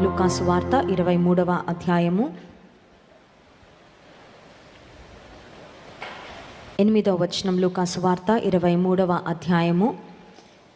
లుకాసు వార్త ఇరవై మూడవ అధ్యాయము. ఎనిమిదవ వచనం లుకాసు వార్త ఇరవై మూడవ అధ్యాయము.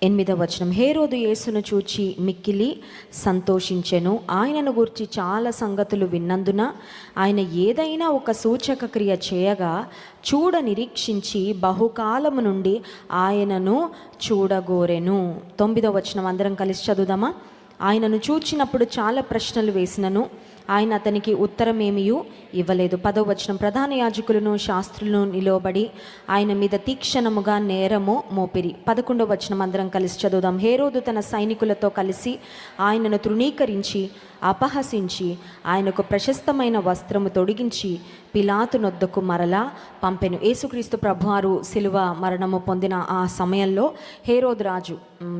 ఎనిమిదవ వచనం హేరోదు యేసును చూచి మిక్కిలి సంతోషించెను. ఆయనను గురించి చాలా సంగతులు విన్నందున ఆయన ఏదైనా ఒక సూచక క్రియ చేయగా చూడ నిరీక్షించి బహుకాలము నుండి ఆయనను చూడగోరెను. తొమ్మిదవ వచనం అందరం కలిసి చదువుదామా? ఆయనను చూచినప్పుడు చాలా ప్రశ్నలు వేసినను. ఆయన అతనికి ఉత్తరమేమియూ ఇవ్వలేదు. పదో వచనం ప్రధాన యాజకులను శాస్త్రులను నిలవబడి ఆయన మీద తీక్షణముగా నేరము మోపిరి. పదకొండవ వచనం అందరం కలిసి చదువుదాం. హేరోదు తన సైనికులతో కలిసి ఆయనను తృణీకరించి అపహసించి ఆయనకు ప్రశస్తమైన వస్త్రము తొడిగించి పిలాతు నొద్దకు మరలా పంపెను. యేసుక్రీస్తు ప్రభువారు శిలువ మరణము పొందిన ఆ సమయంలో హేరోద్ రాజు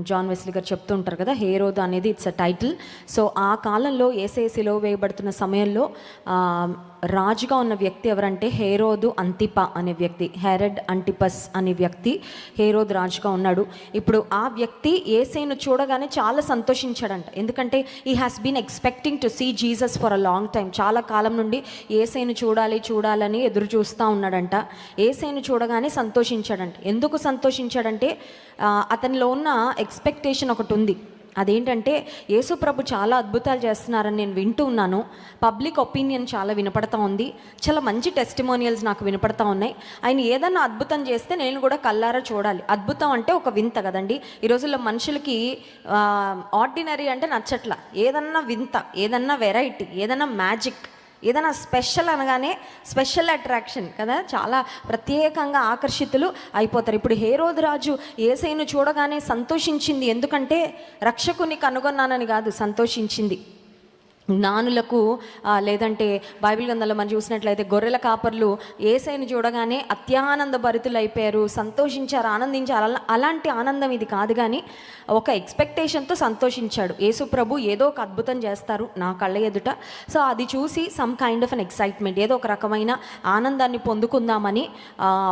జాన్ వెస్లీ గారు చెప్తూ ఉంటారు కదా హేరోద్ అనేది ఇట్స్ అ టైటిల్. సో ఆ కాలంలో ఏసే శిలువ వేయబడుతున్న సమయంలో రాజుగా ఉన్న వ్యక్తి ఎవరంటే హేరోదు అంతిప అనే వ్యక్తి హెరడ్ అంటిపస్ అనే వ్యక్తి హేరోద్ రాజుగా ఉన్నాడు. ఇప్పుడు ఆ వ్యక్తి ఏసైను చూడగానే చాలా సంతోషించాడంట. ఎందుకంటే ఈ has been expecting to see Jesus for a long time చాలా కాలం నుండి ఏసైను చూడాలి చూడాలని ఎదురు చూస్తూ ఉన్నాడంట. ఏసైను చూడగానే సంతోషించాడంట. ఎందుకు సంతోషించాడంటే అతనిలో ఉన్న ఎక్స్పెక్టేషన్ ఒకటి ఉంది. అదేంటంటే యేసు ప్రభు చాలా అద్భుతాలు చేస్తున్నారని నేను వింటూ ఉన్నాను. పబ్లిక్ ఒపీనియన్ చాలా వినపడతా ఉంది. చాలా మంచి టెస్టిమోనియల్స్ నాకు వినపడతా ఉన్నాయి. ఆయన ఏదన్నా అద్భుతం చేస్తే నేను కూడా కల్లారా చూడాలి. అద్భుతం అంటే ఒక వింత కదండి. ఈ రోజుల్లో మనుషులకి ఆర్డినరీ అంటే నచ్చట్ల. ఏదన్నా వింత ఏదన్నా వెరైటీ ఏదన్నా మ్యాజిక్ ఏదైనా స్పెషల్ అనగానే స్పెషల్ అట్రాక్షన్ కదా? చాలా ప్రత్యేకంగా ఆకర్షితులు అయిపోతారు. ఇప్పుడు హేరోదు రాజు ఏసైను చూడగానే సంతోషించింది. ఎందుకంటే రక్షకుని కనుగొన్నానని కాదు సంతోషించింది. జ్ఞానులకు లేదంటే బైబిల్ గ్రంథంలో మనం చూసినట్లయితే గొర్రెల కాపర్లు ఏసైని చూడగానే అత్యానంద భరితులు అయిపోయారు సంతోషించారు ఆనందించారు. అలా అలాంటి ఆనందం ఇది కాదు కానీ ఒక ఎక్స్పెక్టేషన్తో సంతోషించాడు. యేసు ప్రభు ఏదో ఒక అద్భుతం చేస్తారు నా కళ్ళ ఎదుట. సో అది చూసి some kind of an excitement ఏదో ఒక రకమైన ఆనందాన్ని పొందుకుందామని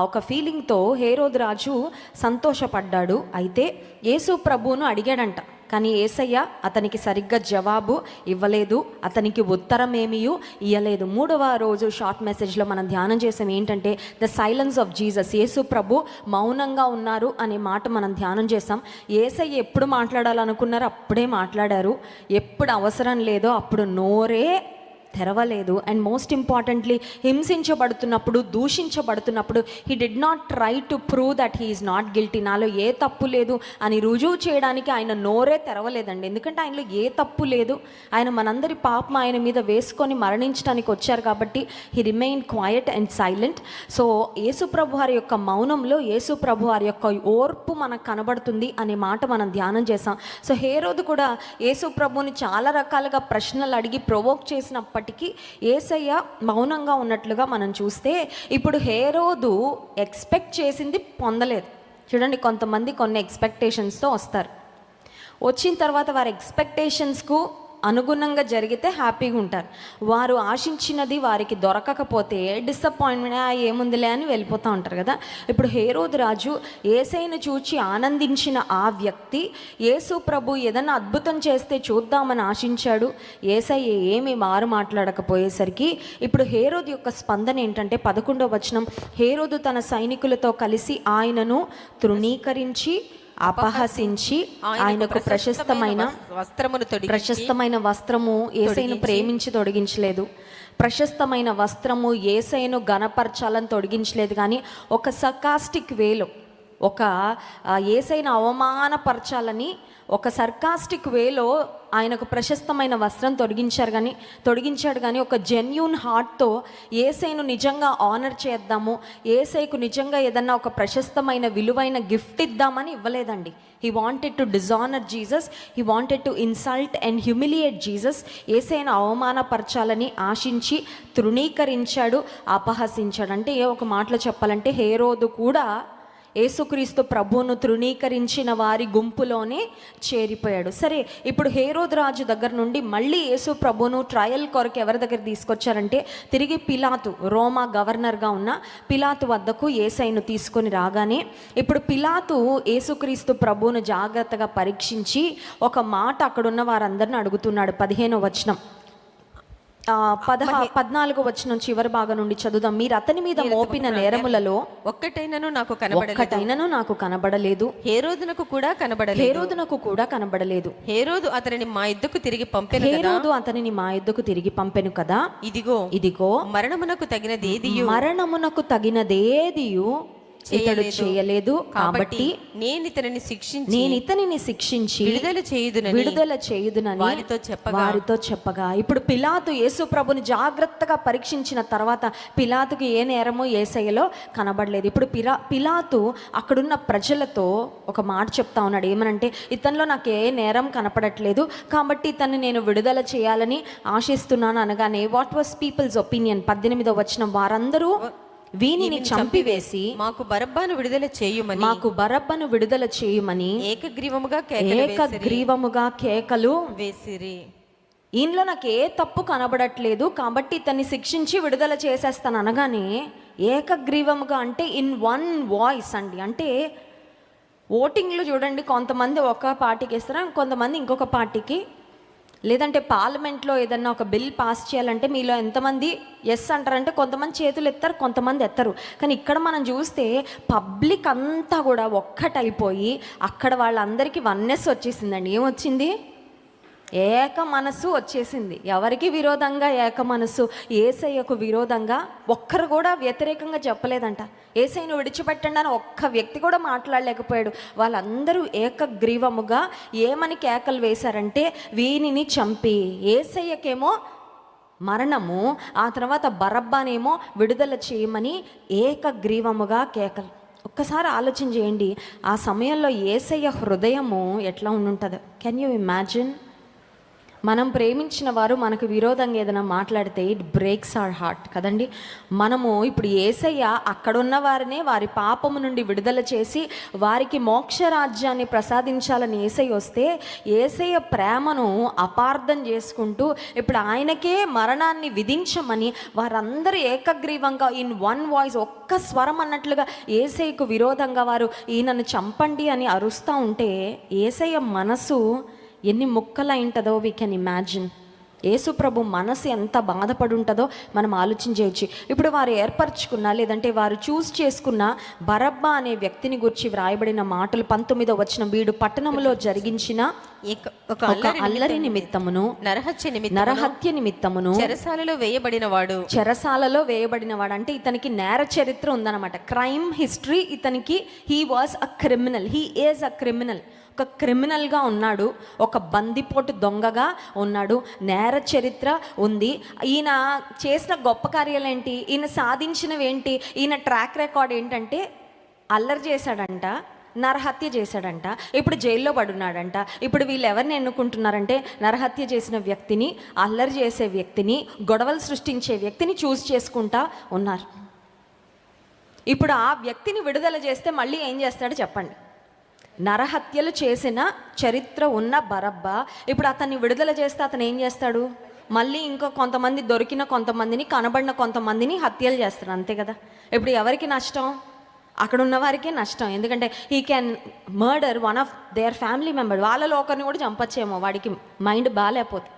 ఒక ఫీలింగ్తో హేరోద్ రాజు సంతోషపడ్డాడు. అయితే యేసు ప్రభువును అడిగాడంట కానీ ఏసయ్య అతనికి సరిగ్గా జవాబు ఇవ్వలేదు అతనికి ఉత్తరం ఏమీయూ ఇవ్వలేదు మూడవ రోజు షార్ట్ మెసేజ్లో మనం ధ్యానం చేసాం ఏంటంటే ద సైలెన్స్ ఆఫ్ జీసస్. యేసు ప్రభు మౌనంగా ఉన్నారు అనే మాట మనం ధ్యానం చేసాం. ఏసయ్య ఎప్పుడు మాట్లాడాలనుకున్నారో అప్పుడే మాట్లాడారు. ఎప్పుడు అవసరం లేదో అప్పుడు నోరే తెరవలేదు. అండ్ మోస్ట్ ఇంపార్టెంట్లీ హింసించబడుతున్నప్పుడు దూషించబడుతున్నప్పుడు he did not try to prove that he not guilty నాలో ఏ తప్పు లేదు అని రుజువు చేయడానికి ఆయన నోరే తెరవలేదండి. ఎందుకంటే ఆయనలో ఏ తప్పు లేదు. ఆయన మనందరి పాపం ఆయన మీద వేసుకొని మరణించడానికి వచ్చారు కాబట్టి he remain quiet and silent so యేసుప్రభు వారి యొక్క మౌనంలో యేసుప్రభు వారి యొక్క ఓర్పు మనకు కనబడుతుంది అనే మాట మనం ధ్యానం చేసాం సో హే రోజు కూడా యేసుప్రభుని చాలా రకాలుగా ప్రశ్నలు అడిగి ప్రొవోక్ చేసినప్పటికీ ఏసయ్య మౌనంగా ఉన్నట్లుగా మనం చూస్తే ఇప్పుడు హేరోదు ఎక్స్పెక్ట్ చేసింది పొందలేదు. చూడండి కొంతమంది కొన్ని ఎక్స్పెక్టేషన్స్తో వస్తారు. వచ్చిన తర్వాత వారి ఎక్స్పెక్టేషన్స్కు అనుగుణంగా జరిగితే హ్యాపీగా ఉంటారు. వారు ఆశించినది వారికి దొరకకపోతే డిసప్పాయింట్మెంట్ ఏముందిలే అని వెళ్ళిపోతూ ఉంటారు కదా. ఇప్పుడు హేరోద్ రాజు ఏసైను చూచి ఆనందించిన ఆ వ్యక్తి యేసు ప్రభు ఏదైనా అద్భుతం చేస్తే చూద్దామని ఆశించాడు. ఏసై ఏమీ మారు మాట్లాడకపోయేసరికి ఇప్పుడు హేరోద్ యొక్క స్పందన ఏంటంటే పదకొండో వచనం హేరోదు తన సైనికులతో కలిసి ఆయనను తృణీకరించి అపహసించి ఆయనకు ప్రశస్తమైన వస్త్రమును ప్రశస్తమైన వస్త్రము ఏసైను ప్రేమించి తొడిగించలేదు. ప్రశస్తమైన వస్త్రము ఏసైను గణపరచాలని తొడిగించలేదు కానీ ఒక సర్కాస్టిక్ వేలో ఒక ఏసైను అవమానపరచాలని ఒక సర్కాస్టిక్ వేలో ఆయనకు ప్రశస్తమైన వస్త్రం తొడిగించారు కానీ తొడిగించాడు కానీ ఒక జెన్యున్ హార్ట్తో ఏసైను నిజంగా ఆనర్ చేద్దాము ఏసైకు నిజంగా ఏదన్నా ఒక ప్రశస్తమైన విలువైన గిఫ్ట్ ఇద్దామని ఇవ్వలేదండి. He wanted to dishonour Jesus he wanted to insult and humiliate Jesus ఏసైను అవమానపరచాలని ఆశించి తృణీకరించాడు అపహసించాడు. అంటే ఏ ఒక మాటలో చెప్పాలంటే హేరోదు కూడా యేసుక్రీస్తు ప్రభువును తృణీకరించిన వారి గుంపులోనే చేరిపోయాడు. సరే ఇప్పుడు హేరోద్ రాజు దగ్గర నుండి మళ్ళీ యేసు ప్రభువును ట్రయల్ కొరకు ఎవరి దగ్గర తీసుకొచ్చారంటే తిరిగి పిలాతు రోమా గవర్నర్గా ఉన్న పిలాతు వద్దకు ఏసైను తీసుకొని రాగానే ఇప్పుడు పిలాతు యేసుక్రీస్తు ప్రభువును జాగ్రత్తగా పరీక్షించి ఒక మాట అక్కడున్న వారందరిని అడుగుతున్నాడు. పదిహేనో వచనం. పదహా పద్నాలుగో వచనం చివరి భాగం నుండి చదువుదాం. మీరు అతని మీద మోపిన నేరములలో ఒక్కటైనను నాకు కనబడలేదు. నాకు కనబడలేదు. హేరోదునకు కూడా కనబడలేదు. హేరోదునకు కూడా కనబడలేదు. హేరోదు అతనిని మా ఇద్దకు తిరిగి పంపెను కదా? హేరోదు అతనిని మా యుద్ధకు తిరిగి పంపెను కదా? ఇదిగో ఇదిగో మరణమునకు తగినది ఏది మరణమునకు తగినదేదియు. ఇతడు చేయలేదు. కాబట్టి నేను ఇతనిని శిక్షించి నేను ఇతనిని శిక్షించి విడుదల చేయుదునని విడుదల చేయుదునని వారితో చెప్పగా వారితో చెప్పగా. ఇప్పుడు పిలాతు యేసు ప్రభుని జాగ్రత్తగా పరీక్షించిన తర్వాత పిలాతుకి ఏ నేరమో ఏసయ్యలో కనబడలేదు. ఇప్పుడు పిరా పిలాతు అక్కడున్న ప్రజలతో ఒక మాట చెప్తా ఉన్నాడు. ఏమనంటే ఇతనిలో నాకు ఏ నేరం కనపడట్లేదు. కాబట్టి ఇతన్ని నేను విడుదల చేయాలని ఆశిస్తున్నాను అనగానే వాట్ వాస్ పీపుల్స్ ఒపీనియన్ పద్దెనిమిదో వచ్చిన వారందరూ వీనిని చంపివేసి మాకు బరబ్బాను విడుదల చేయుమని మాకు బరబ్బను విడుదల చేయమని ఏకగ్రీవముగా ఏకగ్రీవముగా కేకలు వేసిరి. ఈయనలో నాకు ఏ తప్పు కనబడట్లేదు కాబట్టి ఇతన్ని శిక్షించి విడుదల చేసేస్తాను అనగానే ఏకగ్రీవముగా అంటే ఇన్ వన్ వాయిస్ అండి. అంటే ఓటింగ్లో చూడండి కొంతమంది ఒక పార్టీకి ఇస్తారు కొంతమంది ఇంకొక పార్టీకి? లేదంటే పార్లమెంట్లో ఏదన్నా ఒక బిల్ పాస్ చేయాలంటే మీలో ఎంతమంది ఎస్ అంటారంటే కొంతమంది చేతులు ఎత్తారు కొంతమంది ఎత్తారు. కానీ ఇక్కడ మనం చూస్తే పబ్లిక్ అంతా కూడా ఒక్కటైపోయి అక్కడ వాళ్ళందరికీ వన్నెస్ వచ్చేసిందండి. ఏమొచ్చింది? ఏక మనసు వచ్చేసింది. ఎవరికి విరోధంగా ఏక మనసు? ఏసయ్యకు విరోధంగా ఒక్కరు కూడా వ్యతిరేకంగా చెప్పలేదంట. ఏసైను విడిచిపెట్టండి అని ఒక్క వ్యక్తి కూడా మాట్లాడలేకపోయాడు. వాళ్ళందరూ ఏకగ్రీవముగా ఏమని కేకలు వేశారంటే వీనిని చంపి. ఏసయ్యకేమో మరణము ఆ తర్వాత బరబ్బానేమో విడుదల చేయమని ఏకగ్రీవముగా కేకలు. ఒక్కసారి ఆలోచన చేయండి. ఆ సమయంలో ఏసయ్య హృదయము ఎట్లా ఉండుంటుందో? కెన్ యూ ఇమాజిన్ మనం ప్రేమించిన వారు మనకు విరోధంగా ఏదైనా మాట్లాడితే ఇట్ బ్రేక్స్ అవర్ హార్ట్ కదండి? మనము ఇప్పుడు ఏసయ్య అక్కడున్న వారినే వారి పాపము నుండి విడుదల చేసి వారికి మోక్ష రాజ్యాన్ని ప్రసాదించాలని ఏసై వస్తే ఏసయ్య ప్రేమను అపార్థం చేసుకుంటూ ఇప్పుడు ఆయనకే మరణాన్ని విధించమని వారందరూ ఏకగ్రీవంగా ఇన్ వన్ వాయిస్ ఒక్క స్వరం అన్నట్లుగా ఏసయ్యకు విరోధంగా వారు ఈయనను చంపండి అని అరుస్తూ ఉంటే ఏసయ్య మనసు ఎన్ని ముక్కలై ఉంటుందో వీ కెన్ ఇమాజిన్ యేసు ప్రభు మనసు ఎంత బాధపడి ఉంటుందో మనం ఆలోచించవచ్చు ఇప్పుడు వారు ఏర్పరచుకున్న లేదంటే వారు చూస్ చేసుకున్న బరబ్బా అనే వ్యక్తిని గురించి వ్రాయబడిన మాటలు పంతొమ్మిదో వచ్చిన వీడు పట్టణంలో జరిగించిన ఒక అల్లరి నిమిత్తమును నరహత్య నరహత్య నిమిత్తమును చెరసాలలో వేయబడిన వాడు చెరసాలలో వేయబడిన వాడు అంటే ఇతనికి నేర చరిత్ర ఉందన్నమాట. క్రైమ్ హిస్టరీ ఇతనికి he was a criminal he is a criminal ఒక క్రిమినల్గా ఉన్నాడు. ఒక బందిపోటు దొంగగా ఉన్నాడు. నేర చరిత్ర ఉంది. ఈయన చేసిన గొప్ప కార్యాలు ఏంటి ఈయన సాధించినవి ఏంటి ఈయన ట్రాక్ రికార్డ్ ఏంటంటే అల్లరి చేశాడంట నరహత్య చేశాడంట ఇప్పుడు జైల్లో పడున్నాడంట. ఇప్పుడు వీళ్ళు ఎవరిని ఎన్నుకుంటున్నారంటే నరహత్య చేసిన వ్యక్తిని అల్లరి చేసే వ్యక్తిని గొడవలు సృష్టించే వ్యక్తిని చూస్ చేసుకుంటా ఉన్నారు. ఇప్పుడు ఆ వ్యక్తిని విడుదల చేస్తే మళ్ళీ ఏం చేస్తాడో చెప్పండి. నరహత్యలు చేసిన చరిత్ర ఉన్న బరబ్బ ఇప్పుడు అతన్ని విడుదల చేస్తే అతను ఏం చేస్తాడు? మళ్ళీ ఇంకా కొంతమంది దొరికిన కొంతమందిని కనబడిన కొంతమందిని హత్యలు చేస్తాడు అంతే కదా? ఇప్పుడు ఎవరికి నష్టం? అక్కడ ఉన్న వారికి నష్టం. ఎందుకంటే he can murder one of their family member వాళ్ళలో ఒకరిని కూడా చంపచ్చేమో వాడికి మైండ్ బాగాలేకపోతే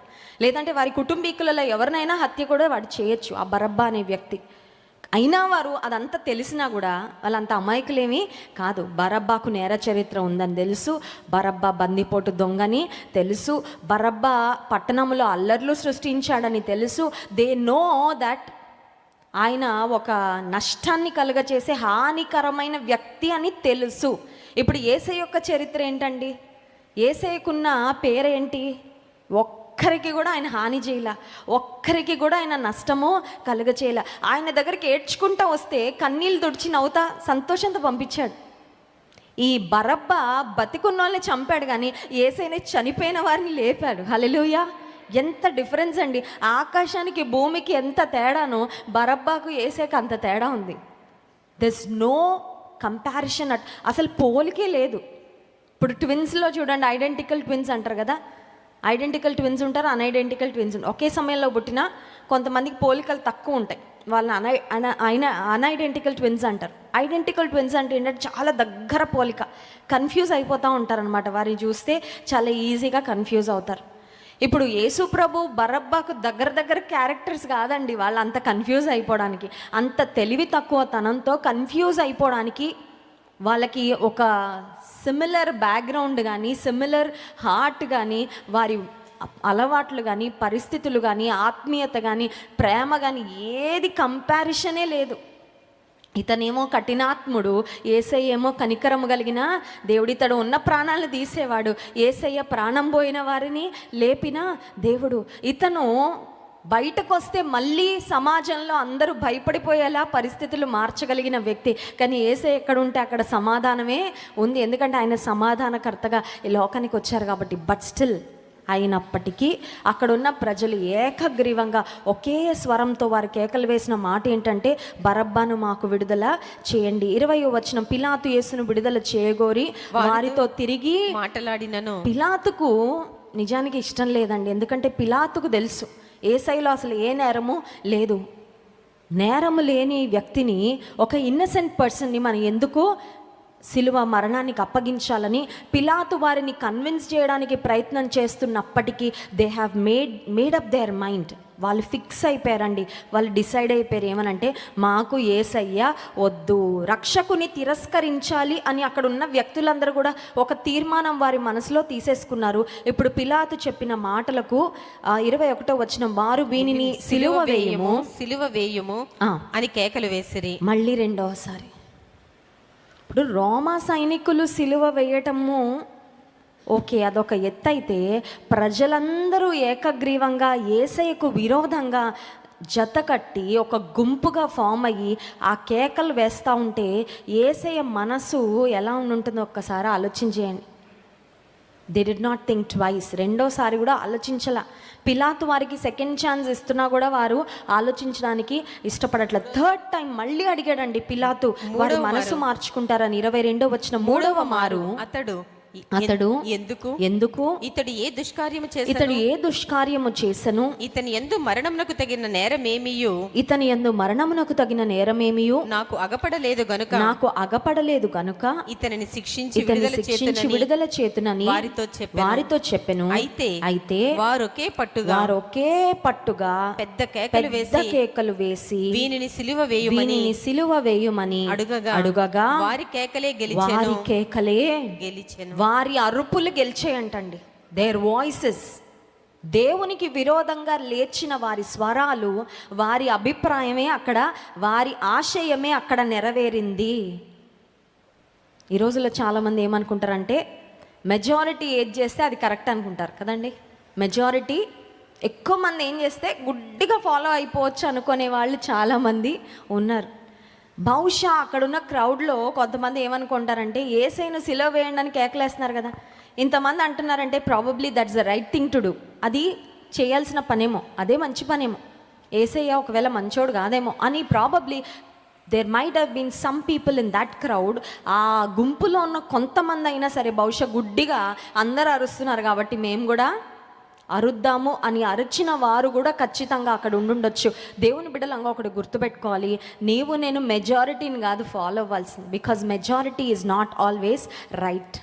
లేదంటే వారి కుటుంబీకులలో ఎవరినైనా హత్య కూడా వాడు చేయొచ్చు ఆ బరబ్బా అనే వ్యక్తి. అయినా వారు అదంతా తెలిసినా కూడా వాళ్ళంత అమాయకులేమి కాదు. బరబ్బాకు నేర చరిత్ర ఉందని తెలుసు బరబ్బా బందిపోటు దొంగని తెలుసు బరబ్బా పట్టణంలో అల్లర్లు సృష్టించాడని తెలుసు. దే నో దట్ ఆయన ఒక నష్టాన్ని కలుగచేసే హానికరమైన వ్యక్తి అని తెలుసు. ఇప్పుడు ఏసై యొక్క చరిత్ర ఏంటండి? ఏసైకున్న పేరేంటి? ఒక్కరికి కూడా ఆయన హాని చేయలే. ఒక్కరికి కూడా ఆయన నష్టము కలుగచేయలే. ఆయన దగ్గరికి ఏడ్చుకుంటా వస్తే కన్నీళ్ళు తుడిచి నవ్వుతా సంతోషంతో పంపించాడు. ఈ బరబ్బ బతికున్న వాళ్ళని చంపాడు కానీ ఏసైనా చనిపోయిన వారిని లేపాడు. హల్లెలూయా! ఎంత డిఫరెన్స్ అండి. ఆకాశానికి భూమికి ఎంత తేడానో బరబ్బాకు ఏసేకి అంత తేడా ఉంది. దిస్ నో కంపారిషన్ అట్ అసలు పోలికే లేదు. ఇప్పుడు ట్విన్స్లో చూడండి ఐడెంటికల్ ట్విన్స్ అంటారు కదా? ఐడెంటికల్ ట్విన్స్ ఉంటారు అన్ఐడెంటికల్ ట్విన్స్ ఉంటారు ఒకే సమయంలో పుట్టిన కొంతమందికి పోలికలు తక్కువ ఉంటాయి. వాళ్ళని అన అన అయిన అన్ఐడెంటికల్ ట్విన్స్ అంటారు. ఐడెంటికల్ ట్విన్స్ అంటే ఏంటంటే చాలా దగ్గర పోలిక కన్ఫ్యూజ్ అయిపోతూ ఉంటారనమాట వారిని చూస్తే చాలా ఈజీగా కన్ఫ్యూజ్ అవుతారు. ఇప్పుడు యేసు ప్రభు బరబ్బాకు దగ్గర దగ్గర క్యారెక్టర్స్ కాదండి. వాళ్ళు అంత కన్ఫ్యూజ్ అయిపోవడానికి అంత తెలివి తక్కువ తనంతో కన్ఫ్యూజ్ అయిపోవడానికి వాళ్ళకి ఒక సిమిలర్ బ్యాక్గ్రౌండ్ కానీ సిమిలర్ హార్ట్ కానీ వారి అలవాట్లు కానీ పరిస్థితులు కానీ ఆత్మీయత కానీ ప్రేమ కానీ ఏది కంపారిషనే లేదు. ఇతనేమో కఠినాత్ముడు ఏసయ్య ఏమో కనికరము కలిగిన దేవుడు ఇతడు ఉన్న ప్రాణాలను తీసేవాడు. ఏసయ్య ప్రాణం పోయిన వారిని లేపిన దేవుడు ఇతను బయటకు వస్తే మళ్ళీ సమాజంలో అందరూ భయపడిపోయేలా పరిస్థితులు మార్చగలిగిన వ్యక్తి. కానీ ఏసే ఎక్కడ ఉంటే అక్కడ సమాధానమే ఉంది. ఎందుకంటే ఆయన సమాధానకర్తగా ఈ లోకానికి వచ్చారు కాబట్టి. బట్ స్టిల్ అయినప్పటికీ అక్కడున్న ప్రజలు ఏకగ్రీవంగా ఒకే స్వరంతో వారు కేకలు వేసిన మాట ఏంటంటే బరబ్బాను మాకు విడుదల చేయండి. ఇరవై వచ్చిన పిలాతు యేసును విడుదల చేయగోరి వారితో తిరిగి మాటలాడినను. పిలాతుకు నిజానికి ఇష్టం లేదండి. ఎందుకంటే పిలాతుకు తెలుసు. ఏ అసలు ఏ నేరము లేదు. నేరము లేని వ్యక్తిని ఒక ఇన్నసెంట్ పర్సన్ని మనం ఎందుకు సిలువ మరణానికి అప్పగించాలని పిలాతు వారిని కన్విన్స్ చేయడానికి ప్రయత్నం చేస్తున్నప్పటికీ they have made made up their mind వాళ్ళు ఫిక్స్ అయిపోయారండి. వాళ్ళు డిసైడ్ అయిపోయారు ఏమనంటే మాకు ఏసయ్య వద్దు. రక్షకుని తిరస్కరించాలి అని అక్కడ ఉన్న వ్యక్తులందరూ కూడా ఒక తీర్మానం వారి మనసులో తీసేసుకున్నారు. ఇప్పుడు పిలాతు చెప్పిన మాటలకు ఇరవై ఒకటో వచ్చిన వారు వీనిని సిలువ వేయము సిలువ వేయుము అని కేకలు వేసిరి. మళ్ళీ రెండవసారి. ఇప్పుడు రోమా సైనికులు సిలువ వేయటము ఓకే అదొక ఎత్తైతే ప్రజలందరూ ఏకగ్రీవంగా ఏసయ్యకు విరోధంగా జత కట్టి ఒక గుంపుగా ఫామ్ అయ్యి ఆ కేకలు వేస్తూ ఉంటే ఏసయ్య మనసు ఎలా ఉంటుందో ఒక్కసారి ఆలోచించేయండి. They did not think twice రెండోసారి కూడా ఆలోచించాల. పిలాతు వారికి సెకండ్ ఛాన్స్ ఇస్తున్నా కూడా వారు ఆలోచించడానికి ఇష్టపడట్లేదు థర్డ్ టైం మళ్ళీ అడిగాడండి పిలాతు వారు మనసు మార్చుకుంటారని. ఇరవై రెండో వచ్చిన మూడవ మారు అతడు "ఎ- అతడు ఎందుకు? ఎందుకు? ఇతడు ఏ దుష్కార్యము చేసి ఇతడు ఏ దుష్కార్యము చేసను? ఇతని ఎందు మరణమునకు తగిన నేరమేమియు? ఇతని యందు మరణమునకు తగిన నేరమేమియు? నాకు అగపడలేదు గనుక. నాకు అగపడలేదు కనుక ఇతనిని శిక్షించి విడుదల శిక్షించి చేతునని విడుదల చేతునని వారితో చెప్పెను. వారితో చెప్పెను. అయితే అయితే వారు ఒకే పట్టుగా వారు ఒకే పట్టుగా పెద్ద కేకలు పెద్ద వేసి కేకలు వేసి వీనిని సిలువ వేయుమని వీనిని సిలువ వేయుమని అడుగగా అడుగగా వారి కేకలే గెలిచెను. వారి కేకలే గెలిచెను. వారి అరుపులు గెలిచేయంటండి. దేర్ వాయిసెస్ దేవునికి విరోధంగా లేచిన వారి స్వరాలు వారి అభిప్రాయమే అక్కడ వారి ఆశయమే అక్కడ నెరవేరింది. ఈ రోజుల్లో చాలామంది ఏమనుకుంటారంటే మెజారిటీ ఏది చేస్తే అది కరెక్ట్ అనుకుంటారు కదండి. మెజారిటీ ఎక్కువ మంది ఏం చేస్తే గుడ్డిగా ఫాలో అయిపోవచ్చు అనుకునే వాళ్ళు చాలామంది ఉన్నారు. బహుశా అక్కడున్న క్రౌడ్లో కొంతమంది ఏమనుకుంటారంటే ఏసైను సిలో వేయండి అని కేకలేస్తున్నారు కదా. ఇంతమంది అంటున్నారంటే probably that's the right thing to do అది చేయాల్సిన పనేమో అదే మంచి పనేమో. ఏసయ్య ఒకవేళ మంచోడు కాదేమో అని probably there might have been some people in that crowd ఆ గుంపులో ఉన్న కొంతమంది అయినా సరే బహుశా గుడ్డిగా అందరూ అరుస్తున్నారు కాబట్టి మేము కూడా అరుద్దాము అని అరిచిన వారు కూడా ఖచ్చితంగా అక్కడ ఉండుండొచ్చు. దేవుని బిడ్డలంగా ఒకటి గుర్తుపెట్టుకోవాలి. నీవు నేను మెజారిటీని కాదు ఫాలో అవ్వాల్సింది. Because majority is not always right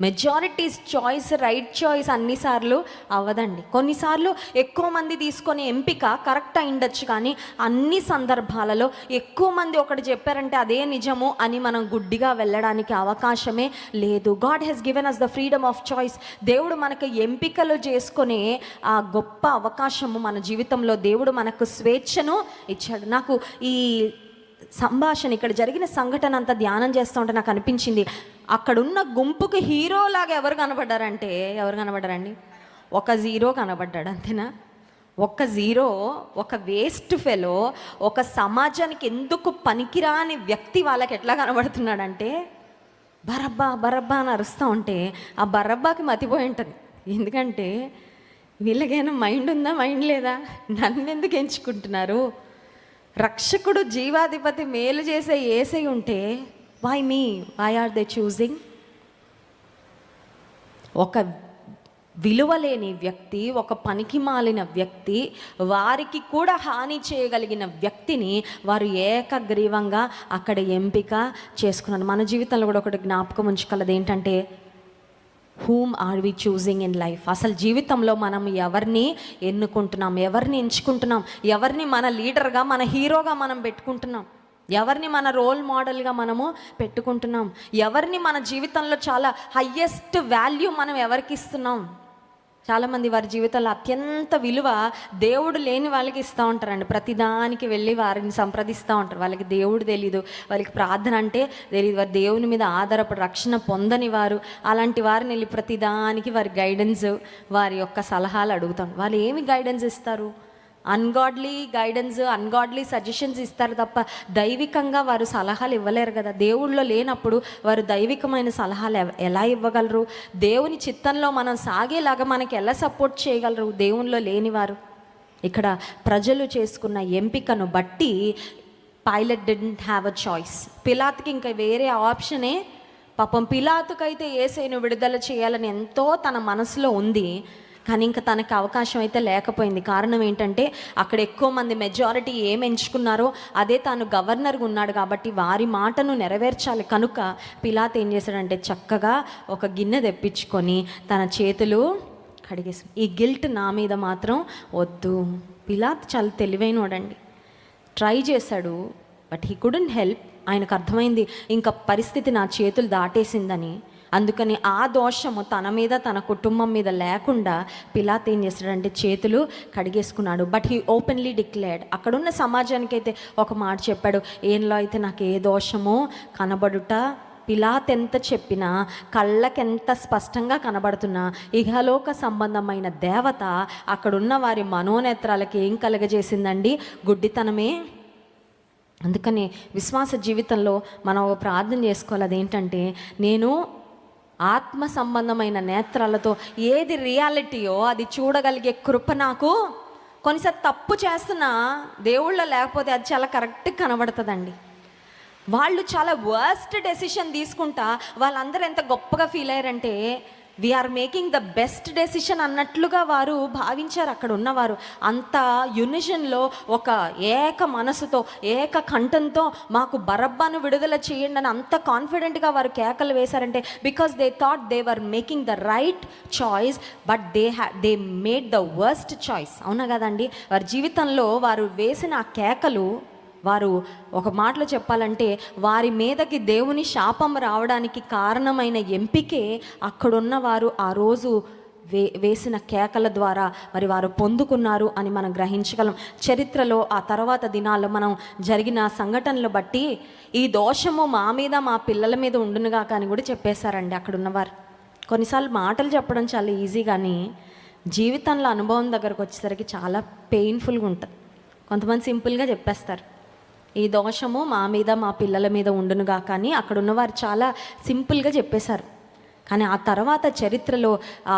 majority's choice right choice అన్నిసార్లు అవ్వదండి. కొన్నిసార్లు ఎక్కువ మంది తీసుకునే ఎంపిక కరెక్ట్ అయిండొచ్చు కానీ అన్ని సందర్భాలలో ఎక్కువ మంది ఒకటి చెప్పారంటే అదే నిజము అని మనం గుడ్డిగా వెళ్ళడానికి అవకాశమే లేదు. God has given us the freedom of choice దేవుడు మనకు ఎంపికలు చేసుకునే ఆ గొప్ప అవకాశము మన జీవితంలో దేవుడు మనకు స్వేచ్ఛను ఇచ్చాడు. నాకు ఈ సంభాషణ ఇక్కడ జరిగిన సంఘటన అంతా ధ్యానం చేస్తూ ఉంటే నాకు అనిపించింది. అక్కడున్న గుంపుకి హీరోలాగా ఎవరు కనబడ్డారంటే ఎవరు కనబడ్డారండి? ఒక జీరో కనబడ్డాడు అంతేనా? ఒక జీరో ఒక వేస్ట్ ఫెలో ఒక సమాజానికి ఎందుకు పనికిరాని వ్యక్తి వాళ్ళకి ఎట్లా కనబడుతున్నాడంటే బరబ్బా బరబ్బా అని అరుస్తూ ఉంటే ఆ బరబ్బాకి మతిపోయి ఉంటుంది. ఎందుకంటే వీళ్ళకైనా మైండ్ ఉందా మైండ్ లేదా? నన్ను ఎందుకు ఎంచుకుంటున్నారు? రక్షకుడు జీవాధిపతి మేలు చేసే ఏసై ఉంటే why me why are they choosing ఒక విలువలేని వ్యక్తి ఒక పనికి మాలిన వ్యక్తి వారికి కూడా హాని చేయగలిగిన వ్యక్తిని వారు ఏకగ్రీవంగా అక్కడ ఎంపిక చేసుకున్నారు. మన జీవితంలో కూడా ఒకటి జ్ఞాపకం ఉంచుకోలేదు ఏంటంటే whom are we choosing in life అసలు జీవితంలో మనం ఎవరిని ఎన్నుకుంటున్నాం? ఎవరిని ఎంచుకుంటున్నాం? ఎవరిని మన లీడర్గా మన హీరోగా మనం పెట్టుకుంటున్నాం? ఎవరిని మన రోల్ మోడల్గా మనము పెట్టుకుంటున్నాం? ఎవరిని మన జీవితంలో చాలా హయ్యెస్ట్ వాల్యూ మనం ఎవరికి ఇస్తున్నాం? చాలామంది వారి జీవితంలో అత్యంత విలువ దేవుడు లేని వాళ్ళకి ఇస్తూ ఉంటారండి. ప్రతిదానికి వెళ్ళి వారిని సంప్రదిస్తూ ఉంటారు. వాళ్ళకి దేవుడు తెలీదు. వాళ్ళకి ప్రార్థన అంటే తెలియదు వారు దేవుని మీద ఆధారపడి రక్షణ పొందని వారు. అలాంటి వారిని వెళ్ళి ప్రతిదానికి వారి గైడెన్స్ వారి యొక్క సలహాలు అడుగుతాం. వాళ్ళు ఏమి గైడెన్స్ ఇస్తారు? అన్గాడ్లీ గైడెన్స్ అన్గాడ్లీ సజెషన్స్ ఇస్తారు తప్ప దైవికంగా వారు సలహాలు ఇవ్వలేరు కదా. దేవుళ్ళో లేనప్పుడు వారు దైవికమైన సలహాలు ఎలా ఇవ్వగలరు? దేవుని చిత్తంలో మనం సాగేలాగా మనకి ఎలా సపోర్ట్ చేయగలరు? దేవునిలో లేనివారు. ఇక్కడ ప్రజలు చేసుకున్న ఎంపికను బట్టి Pilate didn't have a choice పిలాత్కి ఇంకా వేరే ఆప్షనే పాపం పిలాతుకైతే ఏసైను విడుదల చేయాలని ఎంతో తన మనసులో ఉంది. కానీ ఇంకా తనకి అవకాశం అయితే లేకపోయింది. కారణం ఏంటంటే అక్కడ ఎక్కువ మంది మెజారిటీ ఏం ఎంచుకున్నారో అదే తాను గవర్నర్గా ఉన్నాడు కాబట్టి వారి మాటను నెరవేర్చాలి. కనుక పిలాత్ ఏం చేశాడంటే చక్కగా ఒక గిన్నె తెప్పించుకొని తన చేతులు కడిగేసి ఈ గిల్ట్ నా మీద మాత్రం వద్దు. పిలాత్ చాలా తెలివైనోడండి. ట్రై చేశాడు బట్ హీ కుడెంట్ హెల్ప్ ఆయనకు అర్థమైంది ఇంకా పరిస్థితి నా చేతులు దాటేసిందని అందుకని ఆ దోషము తన మీద తన కుటుంబం మీద లేకుండా పిలాత్ ఏం చేశాడంటే చేతులు కడిగేసుకున్నాడు. బట్ హీ ఓపెన్లీ డిక్లేర్డ్ అక్కడున్న సమాజానికి అయితే ఒక మాట చెప్పాడు. ఏంలో అయితే నాకు ఏ దోషమో కనబడుట? పిలాత్ ఎంత చెప్పినా కళ్ళకెంత స్పష్టంగా కనబడుతున్నా ఇహలోక సంబంధమైన దేవత అక్కడున్న వారి మనోనేత్రాలకి ఏం కలగజేసిందండి? గుడ్డితనమే? అందుకని విశ్వాస జీవితంలో మనం ఒక ప్రార్థన చేసుకోవాలి. అదేంటంటే నేను ఆత్మ సంబంధమైన నేత్రాలతో ఏది రియాలిటీయో అది చూడగలిగే కృప నాకు. కొన్నిసారి తప్పు చేస్తున్నా దేవుళ్ళ లేకపోతే అది చాలా కరెక్ట్గా కనబడుతుందండి. వాళ్ళు చాలా వర్స్ట్ డెసిషన్ తీసుకుంటా వాళ్ళందరూ ఎంత గొప్పగా ఫీల్ అయ్యారంటే we're making the best decision అన్నట్లుగా వారు భావించారు అక్కడ ఉన్నవారు. అంత యునిషన్లో ఒక ఏక మనసుతో ఏక కంఠంతో మాకు బరబ్బాను విడుదల చేయండి అని అంత కాన్ఫిడెంట్గా వారు కేకలు వేశారంటే because they thought they were making the right choice but they have they made the worst choice అవునా కదండి? వారి జీవితంలో వారు వేసిన ఆ కేకలు వారు ఒక మాటలో చెప్పాలంటే వారి మీదకి దేవుని శాపం రావడానికి కారణమైన ఎంపికే అక్కడున్న వారు ఆ రోజు వే వేసిన కేకల ద్వారా మరి వారు పొందుకున్నారు అని మనం గ్రహించగలం. చరిత్రలో ఆ తర్వాత దినాల్లో మనం జరిగిన సంఘటనలు బట్టి ఈ దోషము మా మీద మా పిల్లల మీద ఉండునుగా కానీ కూడా చెప్పేశారండి అక్కడ ఉన్నవారు కొన్నిసార్లు మాటలు చెప్పడం చాలా ఈజీ కానీ జీవితంలో అనుభవం దగ్గరకు వచ్చేసరికి చాలా పెయిన్ఫుల్గా ఉంటుంది. కొంతమంది సింపుల్గా చెప్పేస్తారు. ఈ దోషము మా మీద మా పిల్లల మీద ఉండునుగా. కానీ అక్కడ ఉన్నవారు చాలా సింపుల్గా చెప్పేశారు. కానీ ఆ తర్వాత చరిత్రలో ఆ,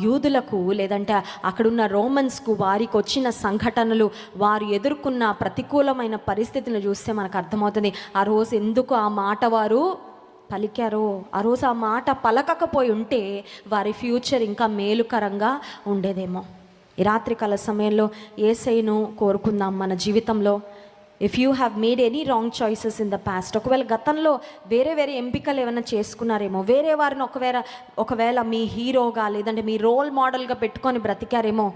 యూదులకు లేదంటే అక్కడున్న రోమన్స్కు వారికి వచ్చిన సంఘటనలు వారు ఎదుర్కొన్న ప్రతికూలమైన పరిస్థితులను చూస్తే మనకు అర్థమవుతుంది ఆ రోజు ఎందుకు ఆ మాట వారు పలికారో. ఆ రోజు ఆ మాట పలకకపోయి ఉంటే వారి ఫ్యూచర్ ఇంకా మేలుకరంగా ఉండేదేమో. ఈ రాత్రికాల సమయంలో ఏసైను కోరుకుందాం మన జీవితంలో. If you have made any wrong choices in the past ఒకవేళ గతంలో వేరే వేరే ఎంపికలు ఏమైనా చేసుకున్నారేమో వేరే వారిని ఒకవేళ ఒకవేళ మీ హీరోగా లేదంటే మీ రోల్ మోడల్గా పెట్టుకొని బ్రతికారేమో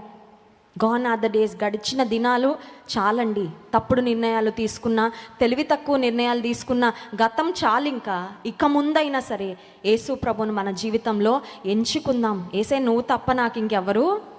గాన్ ఆర్ ద డేస్ గడిచిన దినాలు చాలండి. తప్పుడు నిర్ణయాలు తీసుకున్న తెలివి తక్కువ నిర్ణయాలు తీసుకున్న గతం చాలు ఇంకా. ఇక ముందైనా సరే యేసు ప్రభుని మన జీవితంలో ఎంచుకుందాం. ఏసే నువ్వు తప్ప నాకు ఇంకెవరు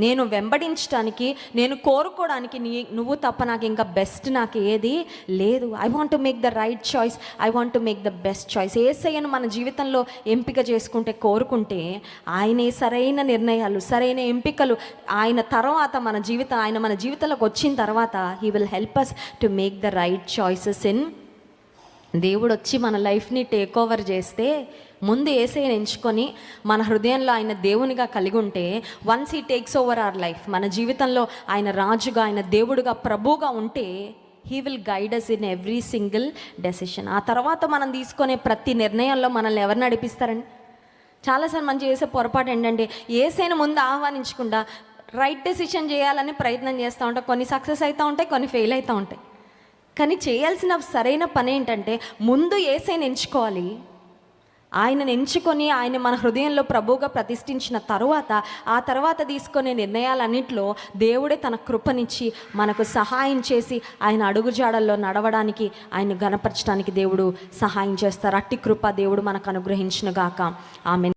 నేను వెంబడించడానికి నేను కోరుకోవడానికి నీ నువ్వు తప్ప నాకు ఇంకా బెస్ట్ నాకు ఏది లేదు. I want to make the right choice I want to make the best choice ఏసయ్యను మన జీవితంలో ఎంపిక చేసుకుంటే కోరుకుంటే ఆయనే సరైన నిర్ణయాలు సరైన ఎంపికలు ఆయన తర్వాత మన జీవితం ఆయన మన జీవితంలోకి వచ్చిన తర్వాత he will help us to make the right choices in దేవుడు వచ్చి మన లైఫ్ని టేక్ ఓవర్ చేస్తే ముందు ఏసైని ఎంచుకొని మన హృదయంలో ఆయన దేవునిగా కలిగి ఉంటే వన్స్ ఈ టేక్స్ ఓవర్ అవర్ లైఫ్ మన జీవితంలో ఆయన రాజుగా ఆయన దేవుడుగా ప్రభువుగా ఉంటే he will guide us in every single decision ఆ తర్వాత మనం తీసుకునే ప్రతి నిర్ణయంలో మనల్ని ఎవరు నడిపిస్తారండి? చాలాసార్లు మనం చేసే పొరపాటు ఏంటంటే ఏసైనా ముందు ఆహ్వానించకుండా రైట్ డెసిషన్ చేయాలని ప్రయత్నం చేస్తూ ఉంటాం. కొన్ని సక్సెస్ అవుతూ ఉంటాయి కొన్ని ఫెయిల్ అవుతూ ఉంటాయి. కానీ చేయాల్సిన సరైన పని ఏంటంటే ముందు ఏసైని ఎంచుకోవాలి. ఆయనను ఎంచుకొని ఆయన మన హృదయంలో ప్రభువుగా ప్రతిష్ఠించిన తరువాత ఆ తర్వాత తీసుకునే నిర్ణయాలన్నింటిలో దేవుడే తన కృపనిచ్చి మనకు సహాయం చేసి ఆయన అడుగుజాడల్లో నడవడానికి ఆయన గణపరచడానికి దేవుడు సహాయం చేస్తారు. అట్టి కృప దేవుడు మనకు అనుగ్రహించిన గాక ఆమె